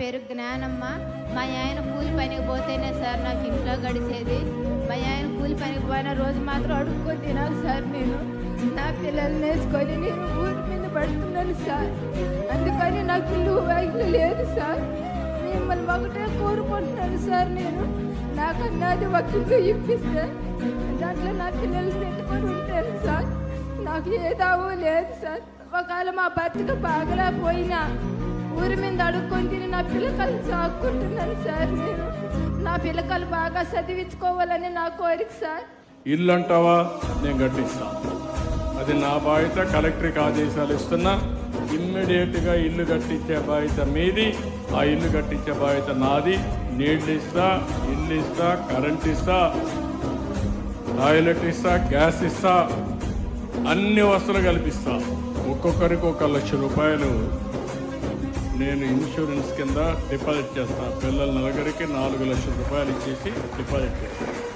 పేరు జ్ఞానమ్మ. మా ఆయన కూలి పనికి పోతేనే సార్ నాకు ఇంట్లో గడిచేది. మా ఆయన కూలి పనికి పోయిన రోజు మాత్రం అడుక్కొని తినాలి సార్ నేను. నా పిల్లల్ని వేసుకొని నేను ఊరి మీద పడుతున్నాను సార్. అందుకని నాకు ఇల్లు వాకిలు లేదు సార్. మిమ్మల్ని ఒకటే కోరుకుంటున్నాను సార్ నేను. నాకు అది ఒక ఇప్పిస్తే దాంట్లో నా పిల్లలు పెట్టుకొని ఉంటాను సార్. నాకు ఏదావో లేదు సార్. ఒకవేళ మా బతుక బాగలేకపోయినా ఊరి మీద అడుక్కొని తిని నా పిల్లకాయలు చాక్కుంటున్నాను సార్ నేను. నా పిల్లకాయలు బాగా చదివించుకోవాలని నా కోరిక సార్. ఇల్లు అంటావా నేను కట్టిస్తాను అది నా బాధ్యత. కలెక్టర్కి ఆదేశాలు ఇస్తున్నా. ఇమ్మీడియట్గా ఇల్లు కట్టించే బాధ్యత మీది. ఆ ఇల్లు కట్టించే బాధ్యత నాది. నీళ్ళు ఇస్తా ఇల్లు ఇస్తా కరెంట్ ఇస్తా టాయిలెట్ ఇస్తా గ్యాస్ ఇస్తా అన్ని వస్తువులు కల్పిస్తా. ఒక్కొక్కరికి ఒక లక్ష రూపాయలు నేను ఇన్సూరెన్స్ కింద డిపాజిట్ చేస్తాను పిల్లల నలుగురికి నాలుగు లక్షల రూపాయలు ఇచ్చేసి డిపాజిట్ చేస్తాను